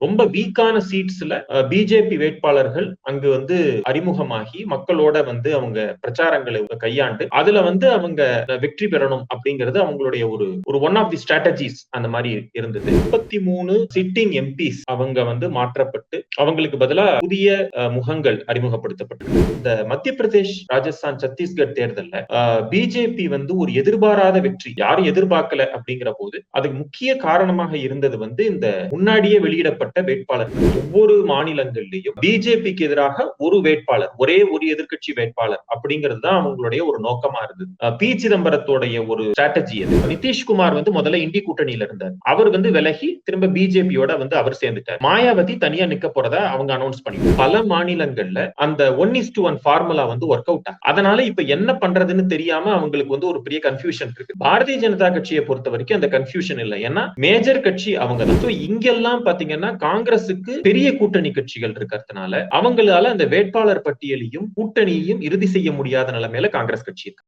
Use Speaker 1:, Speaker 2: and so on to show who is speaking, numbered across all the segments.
Speaker 1: ரொம்ப வீக்கான சீட்ஸ்ல பிஜேபி வேட்பாளர்கள் அங்கு வந்து அறிமுகமாகி மக்களோட வந்து அவங்க பிரச்சாரங்களை கையாண்டு அதுல வந்து அவங்க வெற்றி பெறணும் அப்படிங்கிறது அவங்களுடைய ஒரு ஒரு ஒன் ஆஃப் தி ஸ்ட்ராட்டஜிஸ் அந்த மாதிரி இருந்தது. முப்பத்தி மூணு சிட்டிங் எம்பிஸ் அவங்க வந்து மாற்றப்பட்டு அவங்களுக்கு பதிலா புதிய முகங்கள் அறிமுகப்படுத்தப்பட்டு இந்த மத்திய பிரதேஷ் ராஜஸ்தான் சத்தீஸ்கர் தேர்தல்ல பிஜேபி வந்து ஒரு எதிர்பாராத வெற்றி யாரும் எதிர்பார்க்கல அப்படிங்கிற போது அதுக்கு முக்கிய காரணமாக இருந்தது வந்து இந்த முன்னாடியே வெளியிடப்பட்ட வேட்பாளர்கள். ஒவ்வொரு மாநிலங்கள்லயும் பிஜேபிக்கு எதிராக ஒரு வேட்பாளர் ஒரே ஒரு எதிர்கட்சி வேட்பாளர் அப்படிங்கிறது தான் அவங்களுடைய ஒரு நோக்கமா இருந்தது. பி சிதம்பரத்தோடைய ஒரு ஸ்ட்ராட்டஜி அது. நிதிஷ்குமார் வந்து முதல்ல இந்தி கூட்டணியில இருந்தார். அவர் வந்து விலகி திரும்ப பிஜேபியோட வந்து அவர் சேர்ந்துட்டார். மாயாவதி தனியா நிக்க போறதா அவங்க அனௌன்ஸ் பண்ணி பல மாநிலங்கள்ல அந்த one is to one formula வந்து ஒர்க் அவுட் ஆகும் அதனால இப்ப என்ன பண்றதுன்னு தெரியாம அவங்களுக்கு வந்து ஒரு பெரிய கன்ஃபியூஷன் இருக்கு. பாரதிய ஜனதா கட்சியை பொறுத்த வரைக்கும் அந்த கன்ஃபியூஷன் இல்லை. ஏன்னா மேஜர் கட்சி அவங்க தான் இங்கெல்லாம் பாத்தீங்கன்னா காங்கிரசுக்கு பெரிய கூட்டணி கட்சிகள் இருக்கிறதுனால அவங்களால அந்த வேட்பாளர் பட்டியலையும் கூட்டணியையும் இறுதி செய்ய முடியாத நிலைமையில காங்கிரஸ் கட்சி இருக்கு.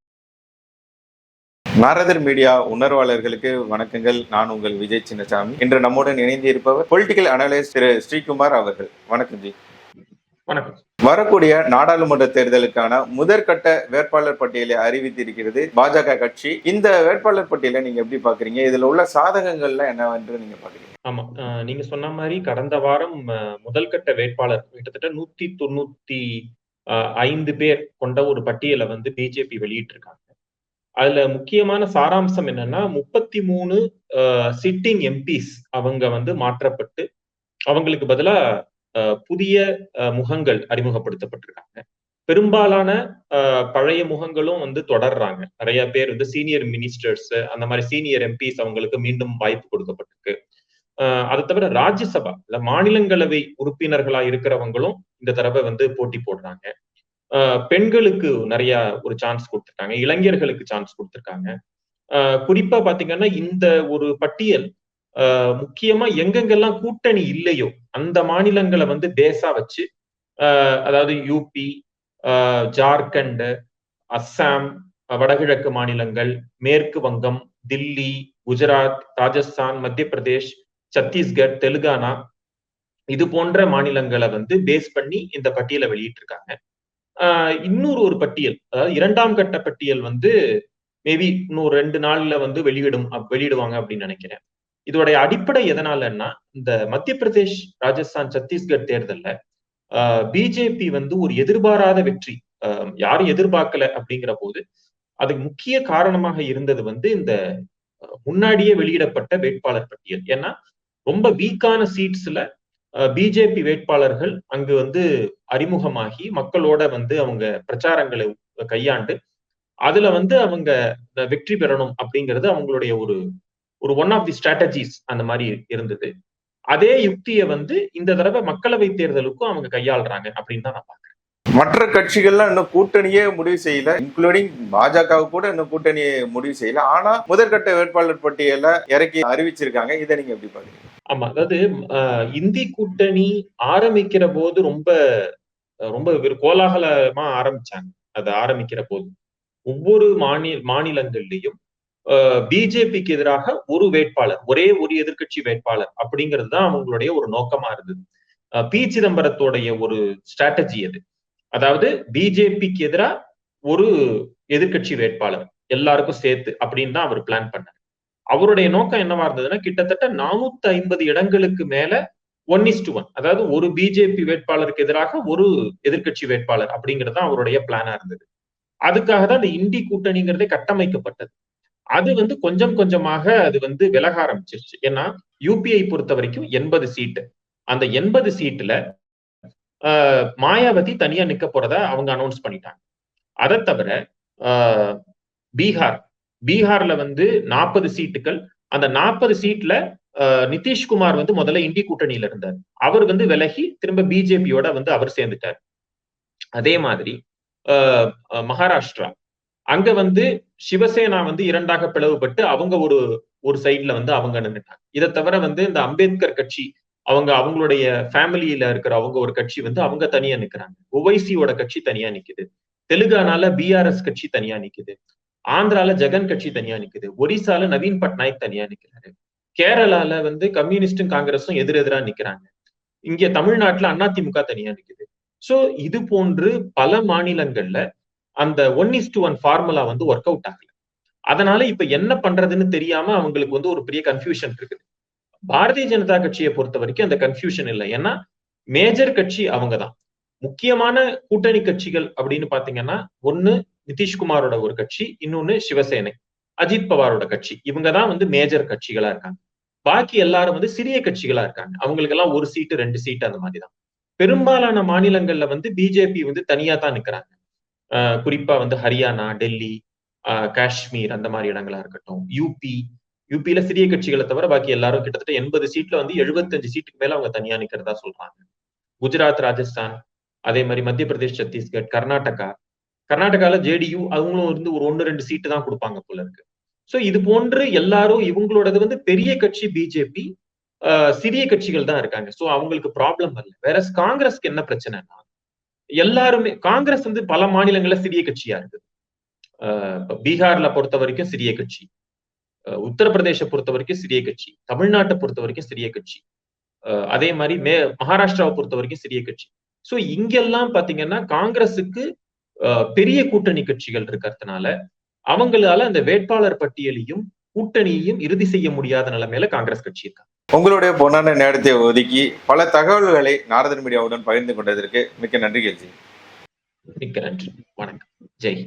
Speaker 2: நாரதர் மீடியா உணர்வாளர்களுக்கு வணக்கங்கள். நான் உங்கள் விஜய் சின்னசாமி. இன்று நம்முடன் இணைந்து இருப்பவர் பொலிட்டிக்கல் அனலிஸ்ட் திரு ஸ்ரீகுமார் அவர்கள். வணக்கம் ஜி.
Speaker 1: வணக்கம்.
Speaker 2: வரக்கூடிய நாடாளுமன்ற தேர்தலுக்கான முதற்கட்ட வேட்பாளர் பட்டியலை அறிவித்திருக்கிறது பாஜக கட்சி. இந்த வேட்பாளர் பட்டியலை நீங்க எப்படி பாக்குறீங்க இதுல உள்ள சாதகங்கள்லாம் என்னவென்று நீங்க பாக்குறீங்க
Speaker 1: ஆமா. நீங்க சொன்ன மாதிரி கடந்த வாரம் முதல் கட்ட வேட்பாளர் கிட்டத்தட்ட நூத்தி தொண்ணூத்தி ஐந்து பேர் கொண்ட ஒரு பட்டியலை வந்து பிஜேபி வெளியிட்டிருக்காங்க. அதுல முக்கியமான சாராம்சம் என்னன்னா முப்பத்தி மூணு சிட்டிங் எம்பிஸ் அவங்க வந்து மாற்றப்பட்டு அவங்களுக்கு பதிலா புதிய முகங்கள் அறிமுகப்படுத்தப்பட்டிருக்காங்க. பெரும்பாலான பழைய முகங்களும் வந்து தொடர்றாங்க. நிறைய பேர் வந்து சீனியர் மினிஸ்டர்ஸ் அந்த மாதிரி சீனியர் எம்பிஸ் அவங்களுக்கு மீண்டும் வாய்ப்பு கொடுக்கப்பட்டிருக்கு. அதை தவிர ராஜ்யசபா இல்ல மாநிலங்களவை உறுப்பினர்களா இருக்கிறவங்களும் இந்த தடவை வந்து போட்டி போடுறாங்க. பெண்களுக்கு நிறைய ஒரு சான்ஸ் கொடுத்துருக்காங்க. இளைஞர்களுக்கு சான்ஸ் கொடுத்துருக்காங்க. குறிப்பா பாத்தீங்கன்னா இந்த ஒரு பட்டியல் முக்கியமா எங்கெங்கெல்லாம் கூட்டணி இல்லையோ அந்த மாநிலங்களை வந்து பேஸா வச்சு அதாவது யூபி ஜார்க்கண்ட் அஸ்ஸாம் வடகிழக்கு மாநிலங்கள் மேற்கு வங்கம் தில்லி குஜராத் ராஜஸ்தான் மத்திய பிரதேஷ் சத்தீஸ்கர் தெலுங்கானா இது போன்ற மாநிலங்களை வந்து பேஸ் பண்ணி இந்த பட்டியலை வெளியிட்டிருக்காங்க. இன்னொரு ஒரு பட்டியல் அதாவது இரண்டாம் கட்ட பட்டியல் வந்து மேபி இன்னும் ரெண்டு நாள்ல வந்து வெளியிடும் வெளியிடுவாங்க அப்படின்னு நினைக்கிறேன். இதோடைய அடிப்படை எதனாலன்னா இந்த மத்திய பிரதேஷ் ராஜஸ்தான் சத்தீஸ்கர் தேர்தல்ல பிஜேபி வந்து ஒரு எதிர்பாராத வெற்றி யாரும் எதிர்பார்க்கல அப்படிங்கிற போது அதுக்கு முக்கிய காரணமாக இருந்தது வந்து இந்த முன்னாடியே வெளியிடப்பட்ட வேட்பாளர் பட்டியல். ஏன்னா ரொம்ப வீக்கான சீட்ஸ்ல பிஜேபி வேட்பாளர்கள் அங்கு வந்து அறிமுகமாகி மக்களோட வந்து அவங்க பிரச்சாரங்களை கையாண்டு அதுல வந்து அவங்க வெற்றி பெறணும் அப்படிங்கிறது அவங்களுடைய ஒரு ஒரு ஒன் ஆஃப் தி ஸ்ட்ராட்டஜிஸ் அந்த மாதிரி இருந்தது. அதே யுக்தியை வந்து இந்த தடவை மக்களவை தேர்தலுக்கும் அவங்க கையாளுறாங்க அப்படின்னு தான் நான் பாக்குறேன்
Speaker 2: மற்ற கட்சிகள்லாம் இன்னும் கூட்டணியே முடிவு செய்யல இன்க்ளூடிங் பாஜக கூட இன்னும் கூட்டணியை முடிவு செய்யல. ஆனா முதற்கட்ட வேட்பாளர் பட்டியல இறக்கி அறிவிச்சிருக்காங்க. இதை நீங்க எப்படி பாக்குறீங்க
Speaker 1: ஆமா அதாவது இந்தி கூட்டணி ஆரம்பிக்கிற போது ரொம்ப ரொம்ப கோலாகலமா ஆரம்பிச்சாங்க. அதை ஆரம்பிக்கிற போது ஒவ்வொரு மாநில மாநிலங்கள்லயும் பிஜேபிக்கு எதிராக ஒரு வேட்பாளர் ஒரே ஒரு எதிர்கட்சி வேட்பாளர் அப்படிங்கிறது தான் அவங்களுடைய ஒரு நோக்கமா இருந்தது. பி சிதம்பரத்தோடைய ஒரு ஸ்ட்ராட்டஜி அது. அதாவது பிஜேபிக்கு எதிராக ஒரு எதிர்கட்சி வேட்பாளர் எல்லாருக்கும் சேர்த்து அப்படின்னு தான் அவர் பிளான் பண்ணார். அவருடைய நோக்கம் என்னவா இருந்ததுன்னா கிட்டத்தட்ட நானூத்தி ஐம்பது இடங்களுக்கு மேல ஒன் இஸ்டு ஒன் அதாவது ஒரு பிஜேபி வேட்பாளருக்கு எதிராக ஒரு எதிர்கட்சி வேட்பாளர் அப்படிங்கிறது தான் அவருடைய பிளானா இருந்தது. அதுக்காக தான் இந்த இந்தி கூட்டணிங்கிறதே கட்டமைக்கப்பட்டது. அது வந்து கொஞ்சம் கொஞ்சமாக அது வந்து விலக ஆரம்பிச்சிருச்சு. ஏன்னா யூபிஐ பொறுத்த வரைக்கும் எண்பது சீட்டு. அந்த எண்பது சீட்டுல மாயாவதி தனியா நிக்க போறதா அவங்க அனௌன்ஸ் பண்ணிட்டாங்க. அதை தவிர பீகார். பீகார்ல வந்து நாற்பது சீட்டுகள். அந்த நாற்பது சீட்ல நிதிஷ்குமார் வந்து முதல்ல இந்தி கூட்டணியில இருந்தார். அவர் வந்து விலகி திரும்ப பிஜேபியோட வந்து அவர் சேர்ந்துட்டார். அதே மாதிரி மகாராஷ்டிரா. அங்க வந்து சிவசேனா வந்து இரண்டாக பிளவுபட்டு அவங்க ஒரு ஒரு சைட்ல வந்து அவங்க நின்றுட்டாங்க இதை தவிர வந்து இந்த அம்பேத்கர் கட்சி அவங்க அவங்களுடைய ஃபேமிலியில இருக்கிற அவங்க ஒரு கட்சி வந்து அவங்க தனியா நிக்கிறாங்க. ஒவைசியோட கட்சி தனியா நிக்குது. தெலுங்கானால பிஆர்எஸ் கட்சி தனியா நிக்குது. ஆந்திரால ஜெகன் கட்சி தனியா நிக்குது. ஒரிசால நவீன் பட்நாயக் தனியா நிக்கிறாரு. கேரளால வந்து கம்யூனிஸ்டும் காங்கிரஸும் எதிரெதிரா நிக்கிறாங்க. இங்க தமிழ்நாட்டுல அதிமுக தனியா நிக்குது. சோ இது போன்று பல மாநிலங்கள்ல அந்த one is to one formula வந்து ஒர்க் அவுட் ஆகல. அதனால இப்ப என்ன பண்றதுன்னு தெரியாம அவங்களுக்கு வந்து ஒரு பெரிய கன்ஃபியூஷன் இருக்குது. பாரதிய ஜனதா கட்சியை பொறுத்த வரைக்கும் அந்த கன்ஃபியூஷன் இல்லை. ஏன்னா மேஜர் கட்சி அவங்கதான். முக்கியமான கூட்டணி கட்சிகள் அப்படின்னு பாத்தீங்கன்னா ஒண்ணு நிதிஷ்குமாரோட ஒரு கட்சி இன்னொன்னு சிவசேனை. அஜித் பவாரோட கட்சி. இவங்க தான் வந்து மேஜர் கட்சிகளா இருக்காங்க. பாக்கி எல்லாரும் வந்து சிறிய கட்சிகளா இருக்காங்க. அவங்களுக்கு எல்லாம் ஒரு சீட்டு ரெண்டு சீட்டு அந்த மாதிரி தான் பெரும்பாலான மாநிலங்கள்ல வந்து பிஜேபி வந்து தனியா தான் நிக்கிறாங்க. குறிப்பா வந்து ஹரியானா டெல்லி ஆஹ் காஷ்மீர் அந்த மாதிரி இடங்களா இருக்கட்டும். யூபி யூபியில சிறிய கட்சிகளை தவிர பாக்கி எல்லாரும் கிட்டத்தட்ட எண்பது சீட்ல வந்து எழுபத்தஞ்சு சீட்டுக்கு மேல அவங்க தனியா நிக்கிறதா சொல்றாங்க. குஜராத் ராஜஸ்தான் அதே மாதிரி மத்திய பிரதேஷ் சத்தீஸ்கர் கர்நாடகா. கர்நாடகால ஜேடியு அவங்களும் வந்து ஒரு ஒன்னு ரெண்டு சீட்டு தான் கொடுப்பாங்க போல இருக்கு. சோ இது போன்று எல்லாரும் இவங்களோடது வந்து பெரிய கட்சி பிஜேபி சிறிய கட்சிகள் தான் இருக்காங்க. சோ அவங்களுக்கு ப்ராப்ளம் வரல வேற காங்கிரஸ்க்கு என்ன பிரச்சனைனா எல்லாருமே காங்கிரஸ் வந்து பல மாநிலங்கள்ல சிறிய கட்சியா இருக்கு பீகார்ல பொறுத்த வரைக்கும் சிறிய கட்சி. உத்தரப்பிரதேச பொறுத்த வரைக்கும் சிறிய கட்சி. தமிழ்நாட்டை பொறுத்த வரைக்கும் சிறிய கட்சி. அதே மாதிரி மே மகாராஷ்டிராவை பொறுத்த வரைக்கும் சிறிய கட்சி. சோ இங்கெல்லாம் பாத்தீங்கன்னா காங்கிரஸுக்கு பெரிய கூட்டணி கட்சிகள் இருக்கிறதுனால அவங்களால அந்த வேட்பாளர் பட்டியலையும் கூட்டணியையும் இறுதி செய்ய முடியாத நிலைமையில காங்கிரஸ் கட்சி இருக்காங்க
Speaker 2: உங்களுடைய பொன்னான நேரத்தை ஒதுக்கி பல தகவல்களை நாரதன் மீடியாவுடன் பகிர்ந்து கொண்டதற்கு மிக்க நன்றி கேள்வி
Speaker 1: மிக்க நன்றி. வணக்கம். ஜெய்